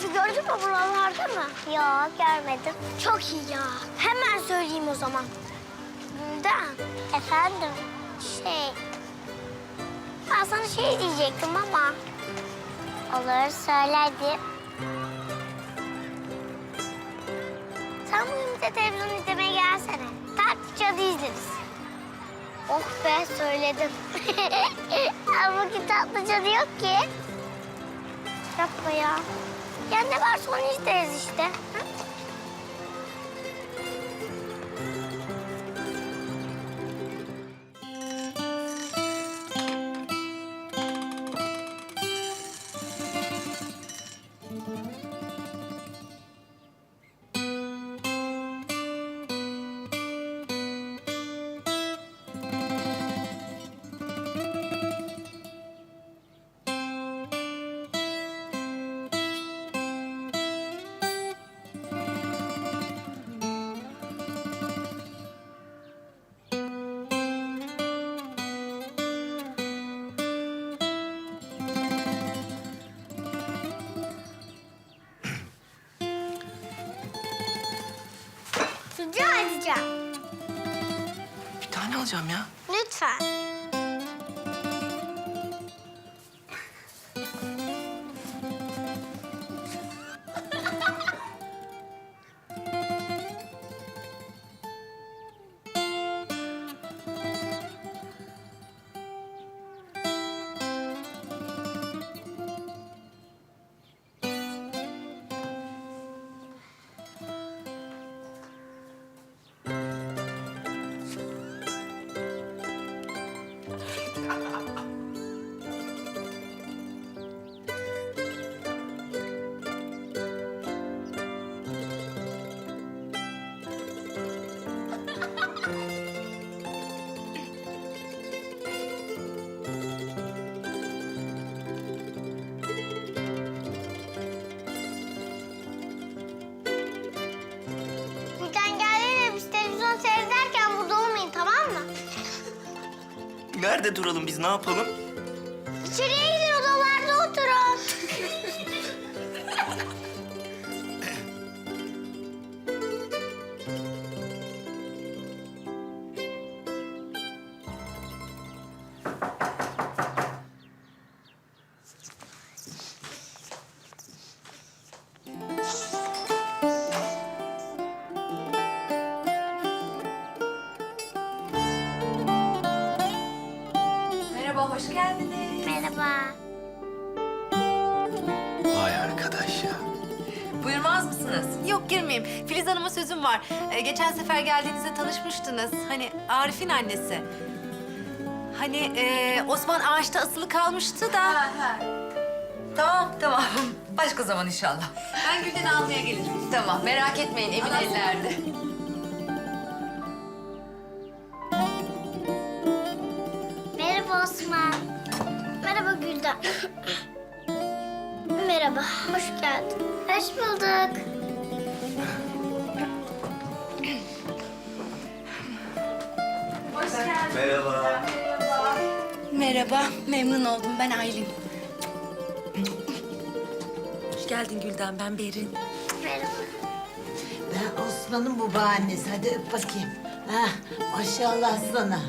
Teyze gördün mü buralarda mı? Yok görmedim. Çok iyi ya. Hemen söyleyeyim o zaman. Gülden. Efendim? Şey... Ben sana şey diyecektim ama... Olur söyle hadi. Sen bugün bize televizyon izlemeye gelsene. Tatlı cadı izleriz. Oh be söyledim. Ama bugün tatlı cadı yok ki. Yapma ya. Ya ne varsa onu izleriz işte. Hı? Bir tane alacağım ya. Lütfen. Nerede duralım biz ne yapalım? İçeriye gidin hoş geldiniz. Merhaba. Vay arkadaş ya. Buyurmaz mısınız? Yok girmeyeyim. Filiz Hanım'a sözüm var. Ee, geçen sefer geldiğinizde tanışmıştınız. Hani Arif'in annesi. Hani e, Osman ağaçta asılı kalmıştı da. Tamam, tamam. Başka zaman inşallah. Ben Gülden'i almaya gelirim. Tamam, merak etmeyin. Emin ellerde. Merhaba Osman. Merhaba Gülden. Merhaba, hoş geldin. Hoş bulduk. Merhaba. Merhaba, memnun oldum. Ben Aylin. Hoş geldin Gülden, ben Berin. Merhaba. Ben Osman'ın babaannesi. Hadi öp bakayım. Ha, maşallah sana.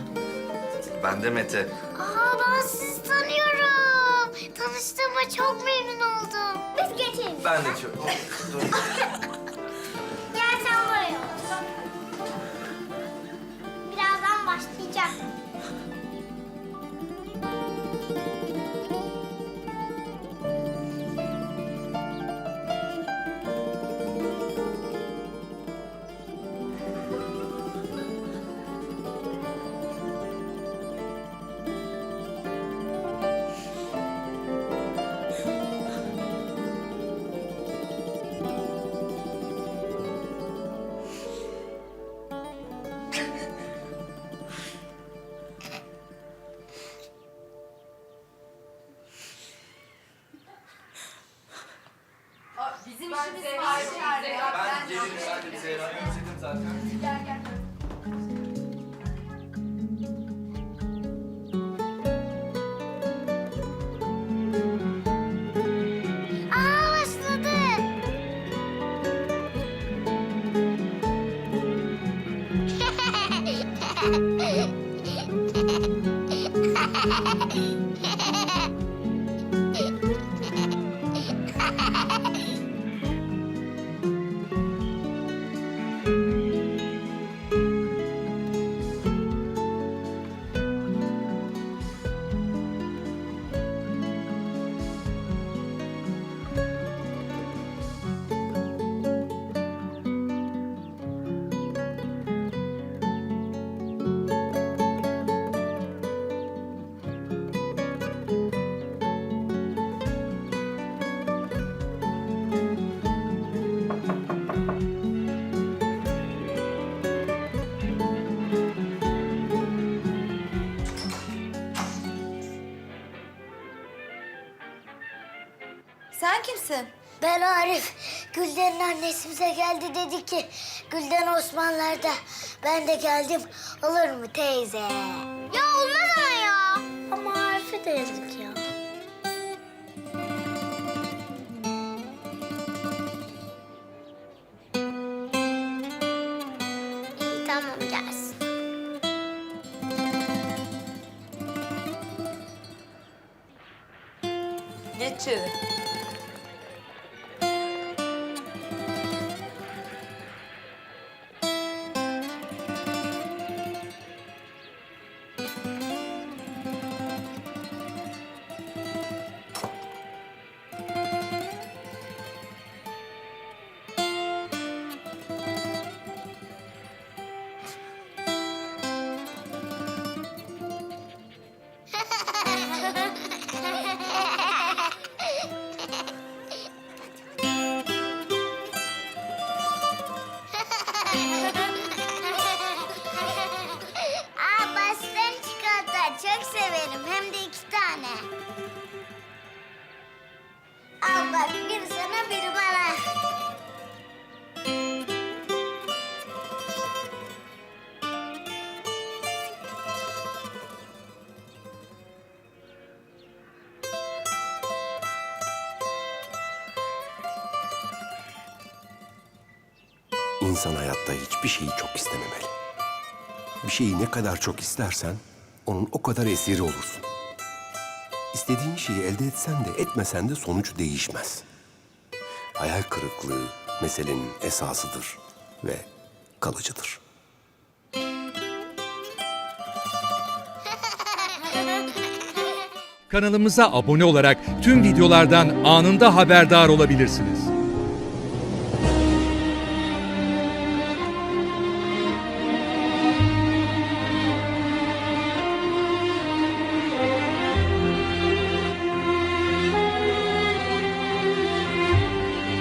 Ben de Mete. Aa, ben sizi tanıyorum. Tanıştığıma çok memnun oldum. Biz geçelim. Ben de çok. Gel Ben gelirim. Zehra'yı özledim zaten. Gel gel. Aa başladı. Sen kimsin? Ben Arif. Gülden'in annesi bize geldi dedi ki Gülden Osmanlılar'da. Ben de geldim. Olur mu teyze? Ya olmaz ama ya. Ama Arif'e de yazık ya. İyi tamam gelsin. Geç içeri. Bak biri sana biri bana. İnsan hayatta hiçbir şeyi çok istememeli. Bir şeyi ne kadar çok istersen onun o kadar esiri olursun. İstediğin şeyi elde etsen de etmesen de sonuç değişmez. Hayal kırıklığı meselenin esasıdır ve kalıcıdır. Kanalımıza abone olarak tüm videolardan anında haberdar olabilirsiniz.